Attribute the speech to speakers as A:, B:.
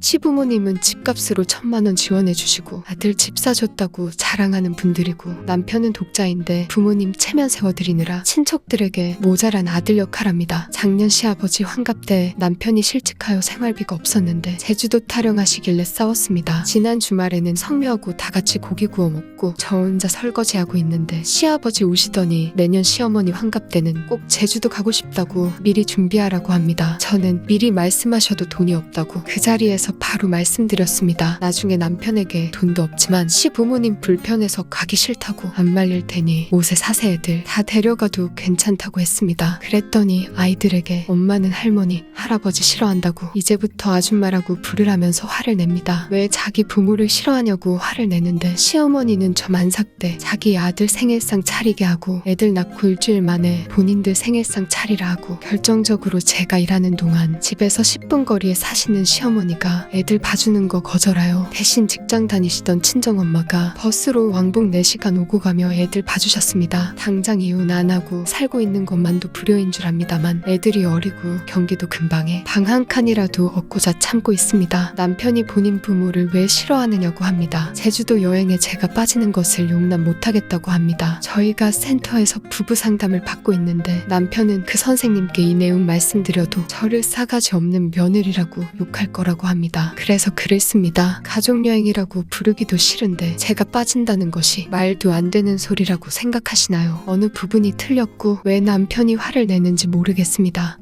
A: 시부모님은 집값으로 천만 원 지원해 주시고 아들 집 사줬다고 자랑하는 분들이고 남편은 독자인데 부모님 체면 세워드리느라 친척들에게 모자란 아들 역할합니다. 작년 시아버지 환갑 때 남편이 실직하여 생활비가 없었는데 제주도 타령하시길래 싸웠습니다. 지난 주말에는 성묘하고 다 같이 고기 구워 먹고 저 혼자 설거지하고 있는데 시아버지 오시더니 내년 시어머니 환갑 때는 꼭 제주도 가고 싶다고 미리 준비하라고 합니다. 저는 미리 말씀하셔도 돈이 없다고 그 자리에서 바로 말씀드렸습니다. 나중에 남편에게 돈도 없지만 시부모님 불편해서 가기 싫다고 안 말릴 테니 옷에 사세 애들 다 데려가도 괜찮다고 했습니다. 그랬더니 아이들에게 엄마는 할머니, 할아버지 싫어한다고 이제부터 아줌마라고 부르라면서 화를 냅니다. 왜 자기 부모를 싫어하냐고 화를 내는데 시어머니는 저 만삭 때 자기 아들 생일상 차리게 하고 애들 낳고 일주일 만에 본인들 생일상 차리라 하고 결정적으로 제가 일하는 동안 집에서 10분 거리에 사시는 시어머니가 애들 봐주는 거 거절하여 대신 직장 다니시던 친정엄마가 버스로 왕복 4시간 오고 가며 애들 봐주셨습니다. 당장 이혼 안 하고 살고 있는 것만도 불효인 줄 압니다만 애들이 어리고 경기도 근방에 방 한 칸이라도 얻고자 참고 있습니다. 남편이 본인 부모를 왜 싫어하느냐고 합니다. 제주도 여행에 제가 빠지는 것을 용납 못하겠다고 합니다. 저희가 센터에서 부부 상담을 받고 있는데 남편은 그 선생님께 이 내용 말씀드려도 저를 싸가지 없는 며느리라고 욕할 거라고 합 니다. 그래서 씁니다. 가족여행이라고 부르기도 싫은데 제가 빠진다는 것이 말도 안 되는 소리라고 생각하시나요? 어느 부분이 틀렸고 왜 남편이 화를 내는지 모르겠습니다.